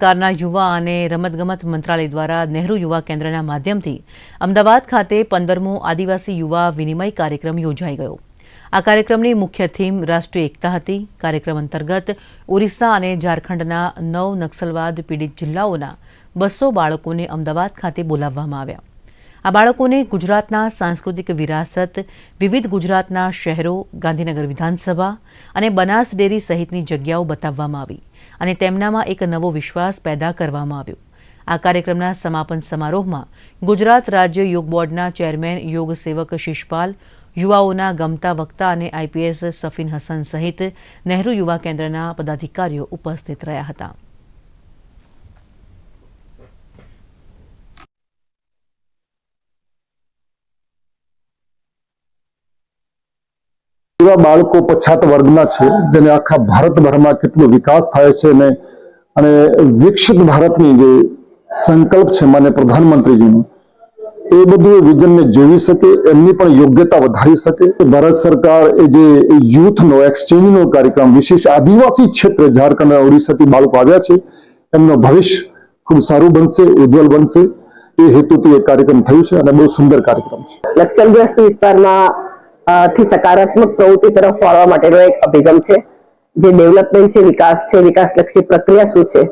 સરકારના યુવા અને રમતગમત મંત્રાલય દ્વારા નહેરુ યુવા કેન્દ્રના માધ્યમથી અમદાવાદ ખાતે પંદરમો આદિવાસી યુવા વિનિમય કાર્યક્રમ યોજાઈ ગયો. આ કાર્યક્રમની મુખ્ય થીમ રાષ્ટ્રીય એકતા હતી. કાર્યક્રમ અંતર્ગત ઓરિસ્સા અને ઝારખંડના નવ નક્સલવાદ પીડિત જિલ્લાઓના બસો બાળકોને અમદાવાદ ખાતે બોલાવવામાં આવ્યા. આ બાળકોને ગુજરાતના સાંસ્કૃતિક વિરાસત, વિવિધ ગુજરાતના શહેરો, ગાંધીનગર વિધાનસભા અને બનાસ ડેરી સહિતની જગ્યાઓ બતાવવામાં આવી અને તેમનામાં એક નવો વિશ્વાસ પેદા કરવામાં આવ્યો. આ કાર્યક્રમના સમાપન સમારોહમાં ગુજરાત રાજ્ય યોગ બોર્ડના ચેરમેન, યોગ સેવક શિષપાલ, યુવાઓના ગમતા વક્તા અને આઈપીએસ સફીન હસન સહિત નહેરુ યુવા કેન્દ્રના પદાધિકારીઓ ઉપસ્થિત રહ્યા હતા. એવા બાળકો પછાત વર્ગના છે, જેને આખા ભારતભરમાં કેટલો વિકાસ થાય છે ને, અને વિકસિત ભારતની જે સંકલ્પ છે માન્ય પ્રધાનમંત્રીજીનો, એ બધું વિઝનને જોઈ શકે, એમની પણ યોગ્યતા વધારી શકે. ભારત સરકાર એ જે યુથનો એક્સચેન્જનો કાર્યક્રમ, વિશેષ આદિવાસી ક્ષેત્ર ઝારખંડ અને ઓડિશાથી બાળકો આવ્યા છે, એમનું ભવિષ્ય ખૂબ સારું બનશે ઉજ્જવલ બનશે. એ હેતુથી એ કાર્યક્રમ થયું છે અને બહુ સુંદર કાર્યક્રમ છે. નક્સલગ્રસ્ત વિસ્તારમાં થી સકારાત્મક પ્રવૃત્તિ તરફ વાળવા માટેનો એક અભિગમ છે. જે ડેવલપમેન્ટ છે, વિકાસ છે, વિકાસલક્ષી પ્રક્રિયા શું છે,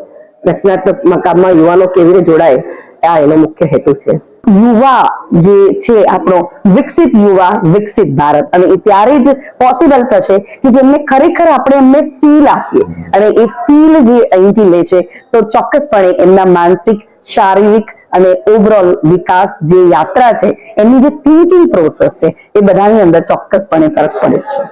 રચનાત્મક કામમાં યુવાનો કેવી રીતે જોડાય, આ એનો મુખ્ય હેતુ છે. યુવા જે છે, આપણો વિકસિત યુવા, વિકસિત ભારત. અને એ ત્યારે જ પોસિબલ થશે કે જેમને ખરેખર આપણે એમને ફીલ આપીએ. અને એ ફીલ જે અહીંથી લે છે, તો ચોક્કસપણે એમના માનસિક, શારીરિક અને ઓવરઓલ વિકાસ જે યાત્રા છે એમની જે થિંકિંગ પ્રોસેસ છે, એ બધાની અંદર ચોક્કસપણે ફરક પડે છે.